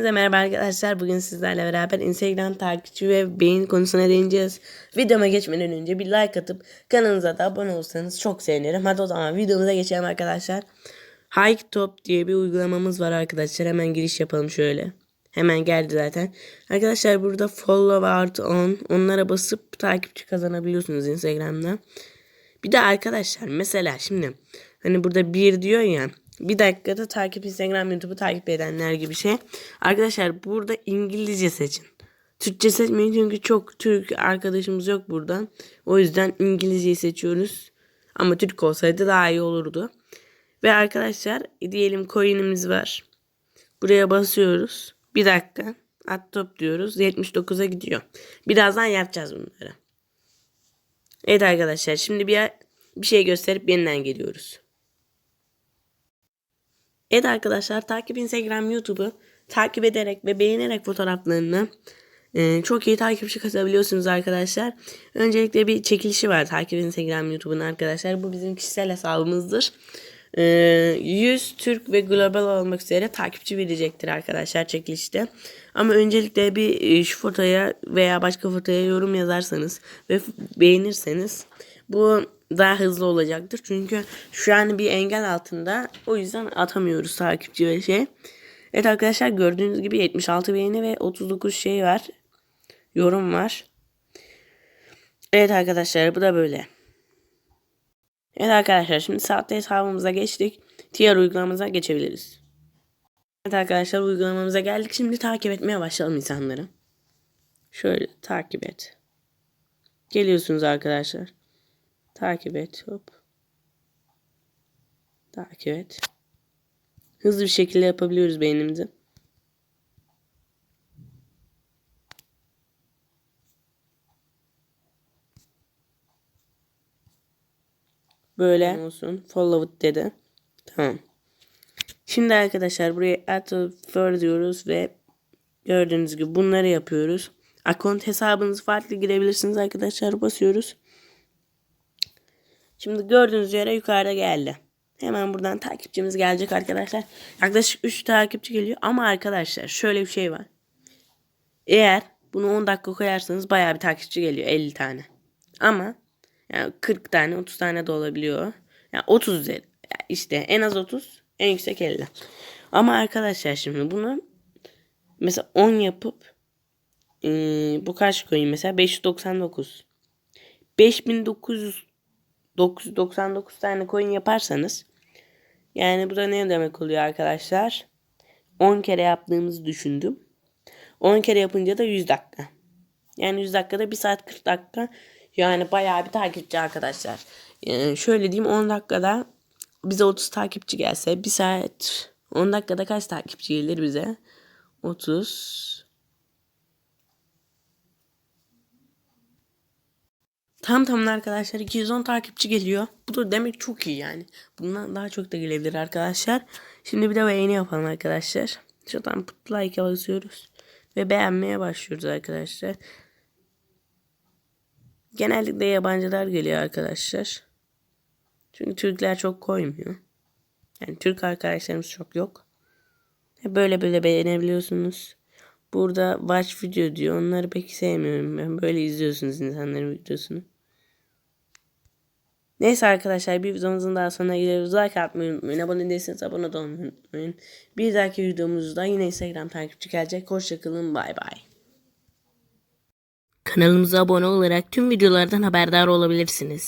Hepinize merhaba arkadaşlar. Bugün sizlerle beraber Instagram takipçi ve beğeni konusuna değineceğiz. Videoma geçmeden önce bir like atıp kanalımıza da abone olursanız çok sevinirim. Hadi o zaman videomuza geçelim arkadaşlar. Hike Top diye bir uygulamamız var arkadaşlar. Hemen giriş yapalım şöyle. Hemen geldi zaten. Arkadaşlar burada follow artı on. Onlara basıp takipçi kazanabiliyorsunuz Instagram'da. Bir de arkadaşlar mesela şimdi hani burada bir diyor ya bir dakikada takip Instagram YouTube'u takip edenler gibi şey. Arkadaşlar burada İngilizce seçin. Türkçe seçmeyin çünkü çok Türk arkadaşımız yok buradan. O yüzden İngilizceyi seçiyoruz. Ama Türk olsaydı daha iyi olurdu. Ve arkadaşlar diyelim coin'imiz var. Buraya basıyoruz. Bir dakika. At top diyoruz. 79'a gidiyor. Birazdan yapacağız bunları. Evet arkadaşlar şimdi bir, bir şey gösterip yeniden geliyoruz. Evet arkadaşlar takip Instagram YouTube'u takip ederek ve beğenerek fotoğraflarını e, çok iyi takipçi kasabiliyorsunuz arkadaşlar. Öncelikle bir çekilişi var takip Instagram YouTube'un arkadaşlar. Bu bizim kişisel hesabımızdır. E, 100 Türk ve global olmak üzere takipçi verecektir arkadaşlar çekilişte. Ama öncelikle bir e, şu fotoya veya başka fotoya yorum yazarsanız ve beğenirseniz bu daha hızlı olacaktır. Çünkü şu an bir engel altında. O yüzden atamıyoruz takipçi ve şey. Evet arkadaşlar gördüğünüz gibi 76 beğeni ve 39 şey var. Yorum var. Evet arkadaşlar bu da böyle. Evet arkadaşlar şimdi saatte hesabımıza geçtik. Diğer uygulamamıza geçebiliriz. Evet arkadaşlar uygulamamıza geldik. Şimdi takip etmeye başlayalım insanları. Şöyle takip et. Geliyorsunuz arkadaşlar. Takip et. Hop. Takip et. Hızlı bir şekilde yapabiliyoruz beynimizi. Böyle olsun. Follow it dedi. Tamam. Şimdi arkadaşlar buraya add for diyoruz ve gördüğünüz gibi bunları yapıyoruz. Account hesabınız farklı girebilirsiniz arkadaşlar. Basıyoruz. Şimdi gördüğünüz yere yukarıda geldi. Hemen buradan takipçimiz gelecek arkadaşlar. Yaklaşık 3 takipçi geliyor. Ama arkadaşlar şöyle bir şey var. Eğer bunu 10 dakika koyarsanız bayağı bir takipçi geliyor. 50 tane. Ama yani 40 tane 30 tane de olabiliyor. Yani 30 işte en az 30 en yüksek 50. Ama arkadaşlar şimdi bunu mesela 10 yapıp ee, bu kaç koyayım mesela 599 5900 999 tane coin yaparsanız yani bu da ne demek oluyor arkadaşlar? 10 kere yaptığımızı düşündüm. 10 kere yapınca da 100 dakika. Yani 100 dakikada 1 saat 40 dakika. Yani bayağı bir takipçi arkadaşlar. Yani şöyle diyeyim 10 dakikada bize 30 takipçi gelse 1 saat 10 dakikada kaç takipçi gelir bize? 30 Tam tamına arkadaşlar 210 takipçi geliyor. Bu da demek çok iyi yani. Bundan daha çok da gelebilir arkadaşlar. Şimdi bir de beğeni yapalım arkadaşlar. Şuradan like'a basıyoruz. Ve beğenmeye başlıyoruz arkadaşlar. Genellikle yabancılar geliyor arkadaşlar. Çünkü Türkler çok koymuyor. Yani Türk arkadaşlarımız çok yok. Böyle böyle beğenebiliyorsunuz. Burada watch video diyor. Onları pek sevmiyorum ben. Böyle izliyorsunuz insanların videosunu. Neyse arkadaşlar bir videomuzun daha sonuna geliyoruz. Like atmayı unutmayın. Abone değilseniz abone olmayı unutmayın. Bir dahaki videomuzda yine Instagram takipçi gelecek. Hoşçakalın. Bay bay. Kanalımıza abone olarak tüm videolardan haberdar olabilirsiniz.